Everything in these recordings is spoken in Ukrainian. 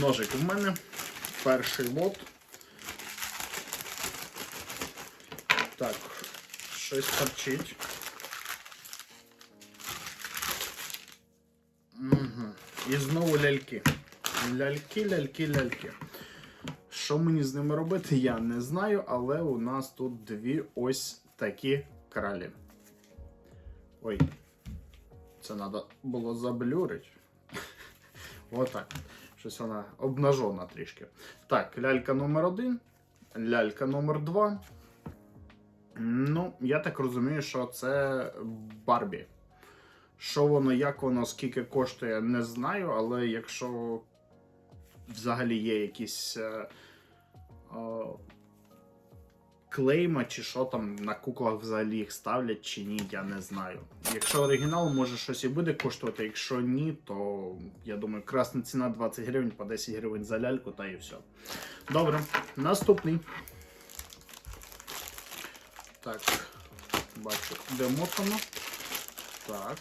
Ножик в мене. Перший лот. Так, щось торчить. Угу. І знову ляльки. Ляльки, ляльки, ляльки. Що мені з ними робити, я не знаю, але у нас тут дві ось такі кралі. Ой, це треба було заблюрити. Отак. Щось вона обнажена трішки. Так, лялька номер один, лялька номер два. Ну, я так розумію, що це Барбі. Що воно, як воно, скільки коштує, не знаю, але якщо взагалі є якісь е, е, клейма чи що там на куклах взагалі їх ставлять чи ні, я не знаю. Якщо оригінал, може щось і буде коштувати, якщо ні, то я думаю, красна ціна 20 гривень по 10 гривень за ляльку, та і все. Добре, наступний. Так, бачу, де мотано. Так.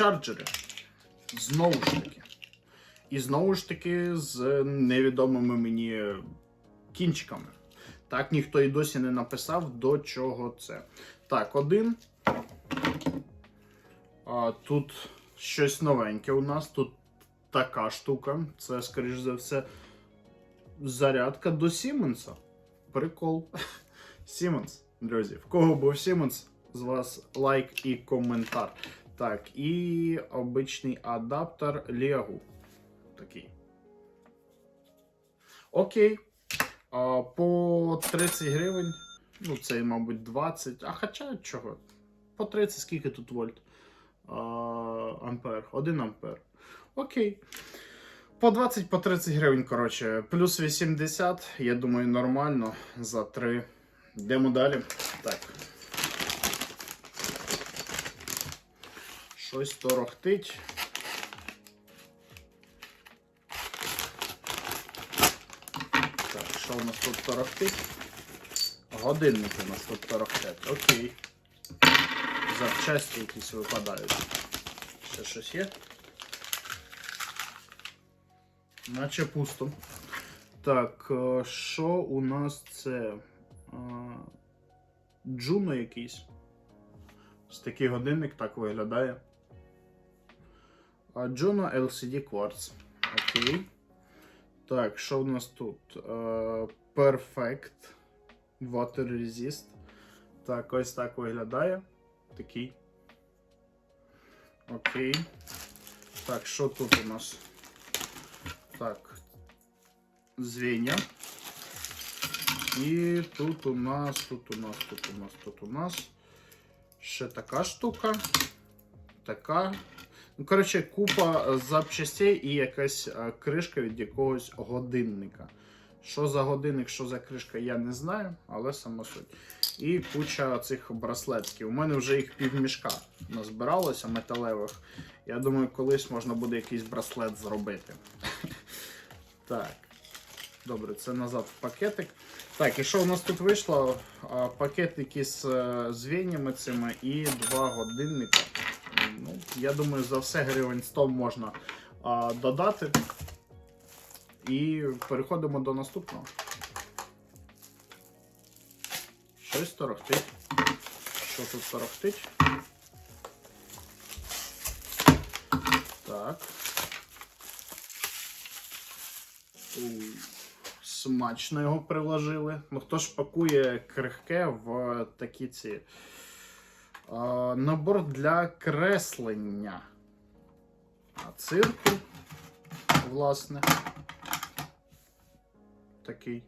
Чарджери. Знову ж таки. І знову ж таки з невідомими мені кінчиками. Так, ніхто і досі не написав, до чого це. Так, один. А, тут щось новеньке у нас. Тут така штука. Це, скоріш за все, зарядка до Сіменса. Прикол. Сіменс, друзі. В кого був Сіменс, з вас лайк і коментар. Так, і обичний адаптер Ліагу. Такий. Окей. А, по 30 гривень. Ну, це, мабуть, 20. А хоча чого? По 30, скільки тут вольт? А, ампер. 1 ампер. Окей. По 20 по 30 гривень, коротше, плюс 80, я думаю, нормально за 3. Йдемо далі. Так. Щось торохтить. Так, що у нас тут торохтить? Годинники у нас тут торохтять. Окей. Запчасті якісь випадають. Ще щось є? Наче пусто. Так, е, що у нас це? Е, Джуно якийсь. Ось такий годинник так виглядає. Juno LCD Quartz. Окей. Так, що в нас тут? Е, Perfect Water Resist. Так, ось так виглядає. Такий. Окей. Так, що тут у нас? Так. Звіння. І тут у нас, тут у нас, тут у нас, тут у нас. Ще така штука. Така. Ну, коротше, купа запчастей і якась а, кришка від якогось годинника. Що за годинник, що за кришка, я не знаю, але сама суть. І куча цих браслетів. У мене вже їх півмішка назбиралося металевих. Я думаю, колись можна буде якийсь браслет зробити. Так. Добре, це назад в пакетик. Так, і що у нас тут вийшло? А, Пакетики з е, звіннями цими і два годинника. Ну, я думаю, за все гривень 100 можна а, додати. І переходимо до наступного. Щось торохтить. Що тут торохтить? Так. У, Смачно його приложили. Ну хто ж пакує крихке в такі ці. Набор для креслення. Цирку, власне. Такий.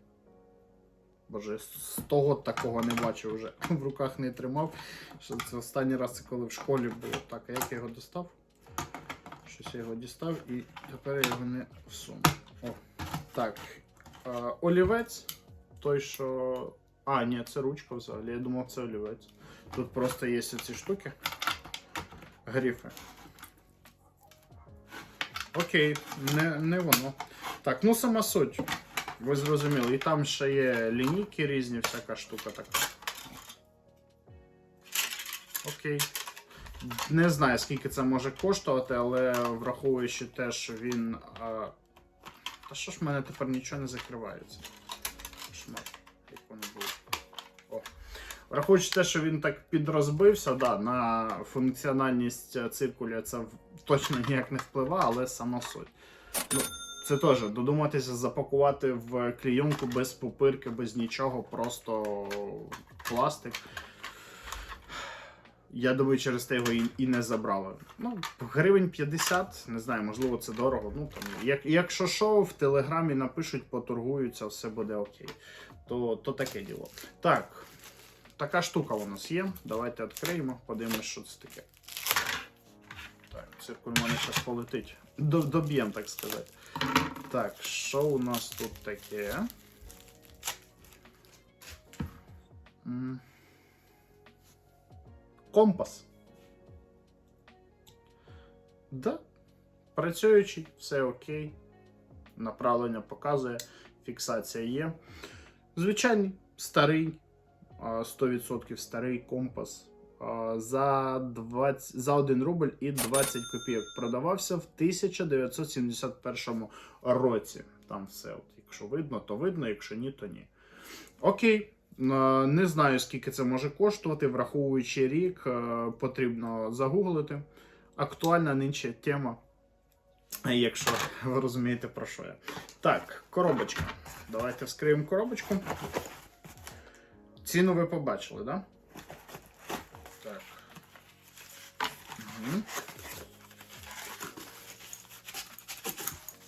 Боже, з того такого не бачив вже. В руках не тримав. Що Це останній раз, коли в школі було. Так, а як я його достав? Щось я його дістав і тепер я його не всуну. О, так. Олівець. Той, що. А, ні, це ручка взагалі. Я думав, це олівець. Тут просто є ці штуки. Грифи. Окей, не, не воно. Так, ну сама суть. Ви зрозуміли. І там ще є лінійки різні, всяка штука така. Окей. Не знаю, скільки це може коштувати, але враховуючи те, що він. А... Та що ж в мене тепер нічого не закривається? Шмат, як воно було. О. Враховуючи те, що він так підрозбився, да, на функціональність циркуля це точно ніяк не впливає, але сама суть. Ну, це теж додуматися запакувати в клійонку без пупирки, без нічого, просто пластик. Я думаю, через те його і, і не забрали. Ну, гривень 50, не знаю, можливо, це дорого. Ну, там, як, якщо що, в телеграмі напишуть, поторгуються, все буде окей. То, то таке діло. Так, така штука у нас є. Давайте відкриємо, подивимось, що це таке. Так, циркуль мене зараз полетить. До- Доб'єм, так сказати. Так, що у нас тут таке? Компас. Да. Працюючий, все окей. Направлення показує, фіксація є. Звичайний старий, 100% старий компас. За 20, за 1 рубль і 20 копійок продавався в 1971 році. Там все, от, якщо видно, то видно, якщо ні, то ні. Окей. Не знаю, скільки це може коштувати, враховуючи рік, потрібно загуглити. Актуальна нинче тема, якщо ви розумієте про що я. Так, коробочка. Давайте вскриємо коробочку. Ціну ви побачили? Да? Так. Угу.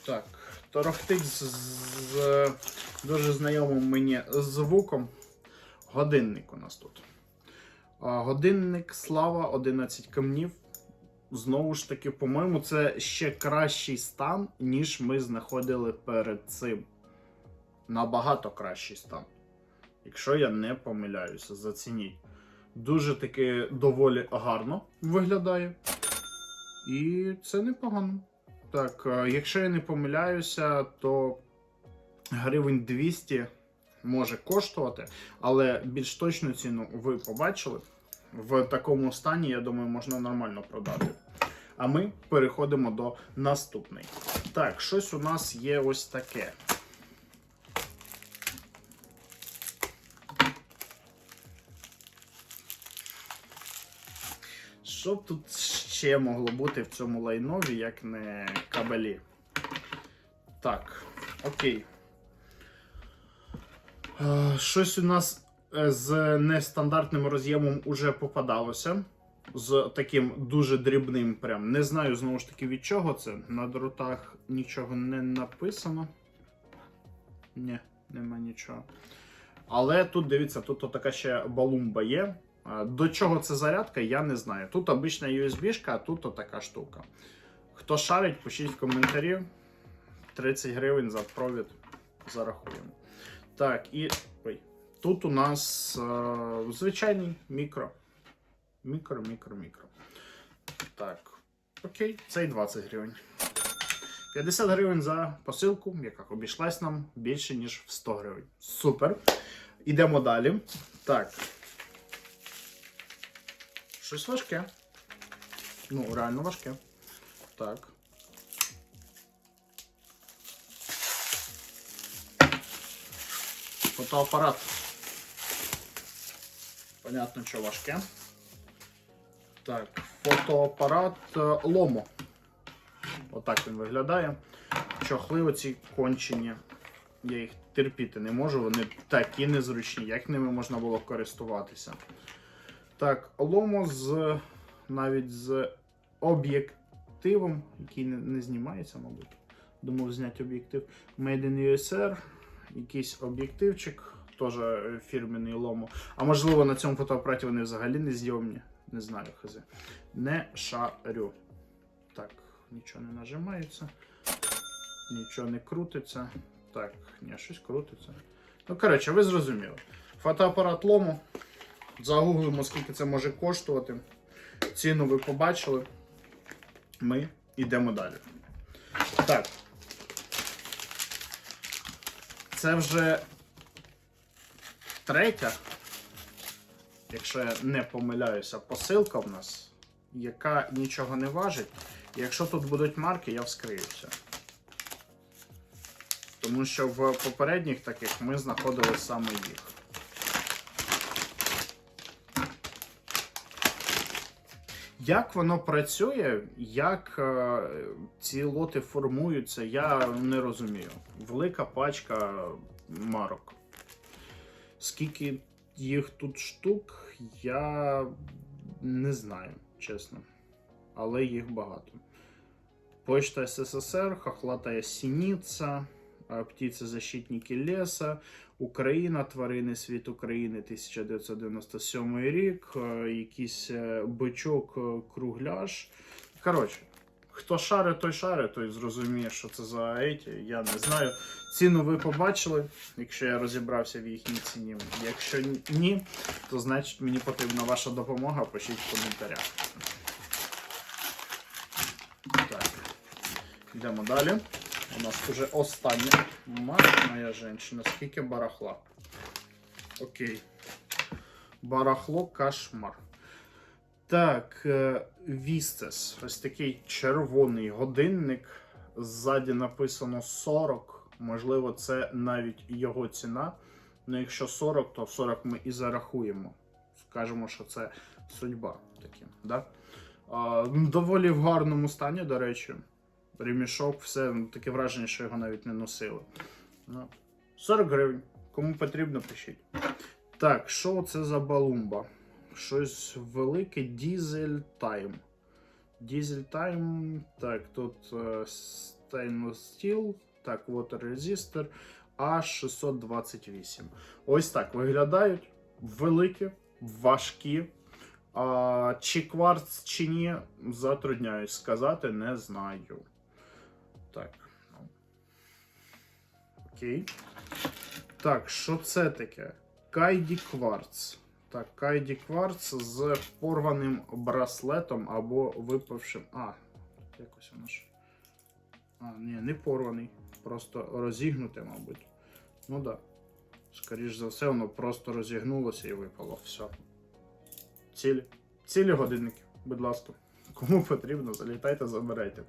Так, торохтить з, з дуже знайомим мені звуком. Годинник у нас тут. Годинник Слава 11 камнів. Знову ж таки, по-моєму, це ще кращий стан, ніж ми знаходили перед цим. Набагато кращий стан. Якщо я не помиляюся, зацініть. Дуже таки доволі гарно виглядає. І це непогано. Так, е, якщо я не помиляюся, то гривень 200 може коштувати, але більш точну ціну ви побачили. В такому стані, я думаю, можна нормально продати. А ми переходимо до наступної. Так, щось у нас є ось таке. Що б тут ще могло бути в цьому лайнові, як не кабелі? Так, окей. Е, Щось у нас е, з нестандартним роз'ємом уже попадалося. З таким дуже дрібним. Прям. Не знаю знову ж таки від чого це. На дротах нічого не написано. Ні, нема нічого. Але тут дивіться, тут така ще балумба є. До чого це зарядка, я не знаю. Тут обична USB-шка, а тут така штука. Хто шарить, пишіть в коментарі. 30 гривень за провід зарахуємо. Так, і. Ой. Тут у нас е, звичайний мікро. Мікро, мікро, мікро. Так. Окей, це і 20 гривень. 50 гривень за посилку, яка обійшлась нам більше, ніж в 100 гривень. Супер. Ідемо далі. Так. Щось важке. Ну, реально важке. Так. Фотоапарат. Понятно, що важке. Так, фотоапарат е, Ломо. Отак він виглядає. Чохли оці кончені. Я їх терпіти не можу, вони такі незручні, як ними можна було користуватися. Так, Ломо з навіть з об'єктивом, який не, не знімається, мабуть. Думав зняти об'єктив. Made in USR, якийсь об'єктивчик, теж фірменний Ломо. А можливо на цьому фотоапараті вони взагалі не зйомні. Не знаю, хз. Не шарю. Так, нічого не нажимається. Нічого не крутиться. Так, ні, щось крутиться. Ну, коротше, ви зрозуміли. Фотоапарат Лому. Загуглимо, скільки це може коштувати. Ціну ви побачили. Ми йдемо далі. Так. Це вже третя, якщо я не помиляюся, посилка в нас, яка нічого не важить. Якщо тут будуть марки, я вскриюся. Тому що в попередніх таких ми знаходили саме їх. Як воно працює, як е, ці лоти формуються, я не розумію. Велика пачка марок. Скільки їх тут штук, я не знаю, чесно. Але їх багато. Почта СССР, Хохлатая Синиця, е, Птицезащитники леса, Україна, Тварини світ України 1997 рік, е, якийсь е, бичок е, кругляш. Коротше, хто шарить, той шарить, той зрозуміє, що це за еті. Я не знаю. Ціну ви побачили, якщо я розібрався в їхній ціні. Якщо ні, то значить мені потрібна ваша допомога. Пишіть в коментарях. Так. Йдемо далі. У нас вже остання. Мать моя жінка, скільки барахла. Окей. Барахло кошмар. Так, е, Вістес. Ось такий червоний годинник. Ззаді написано 40. Можливо, це навіть його ціна. Ну, якщо 40, то 40 ми і зарахуємо. Скажемо, що це судьба таки. Да? Ну, доволі в гарному стані, до речі. Ремішок, все, ну, таке враження, що його навіть не носили. Ну, 40 гривень. Кому потрібно, пишіть. Так, що це за балумба? Щось велике Diesel Time. Diesel Time. Так, тут е, Stainless Steel. Так, Water Resistor. А628. Ось так виглядають. Великі, важкі. А, чи кварц, чи ні, затрудняюсь сказати, не знаю. Так. ну. Окей. Так, що це таке? Кайді кварц. Так, Кайді кварц з порваним браслетом або випавшим. А, якось воно ж. А, ні, не порваний. Просто розігнуте, мабуть. Ну так. Да. Скоріш за все, воно просто розігнулося і випало. Все. Цілі. Цілі годинники, будь ласка. Кому потрібно, залітайте, забирайте.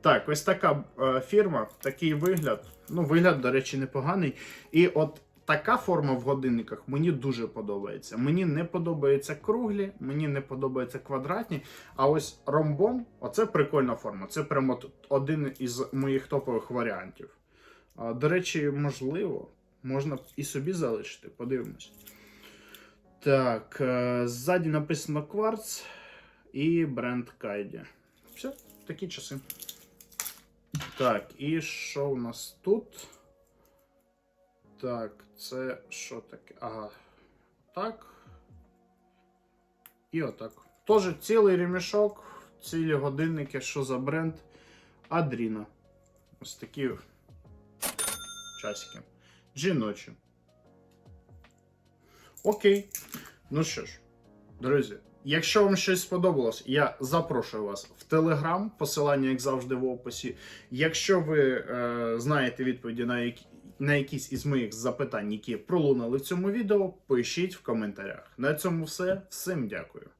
Так, ось така е, фірма, такий вигляд. Ну, вигляд, до речі, непоганий. І от така форма в годинниках мені дуже подобається. Мені не подобаються круглі, мені не подобаються квадратні. А ось ромбом оце прикольна форма. Це прямо один із моїх топових варіантів. А, до речі, можливо, можна і собі залишити. Подивимось. Так, е, ззаді написано кварц і бренд Кайді. Все, такі часи. Так, і що у нас тут? Так, це що таке? Ага. Так. І отак. Тоже цілий ремішок, цілі годинники, що за бренд? Адріна. Ось такі часики. Жіночі. Окей. Ну що ж, друзі, якщо вам щось сподобалось, я запрошую вас в Телеграм, посилання, як завжди, в описі. Якщо ви е, знаєте відповіді на, які, на якісь із моїх запитань, які пролунали в цьому відео, пишіть в коментарях. На цьому все. Всім дякую.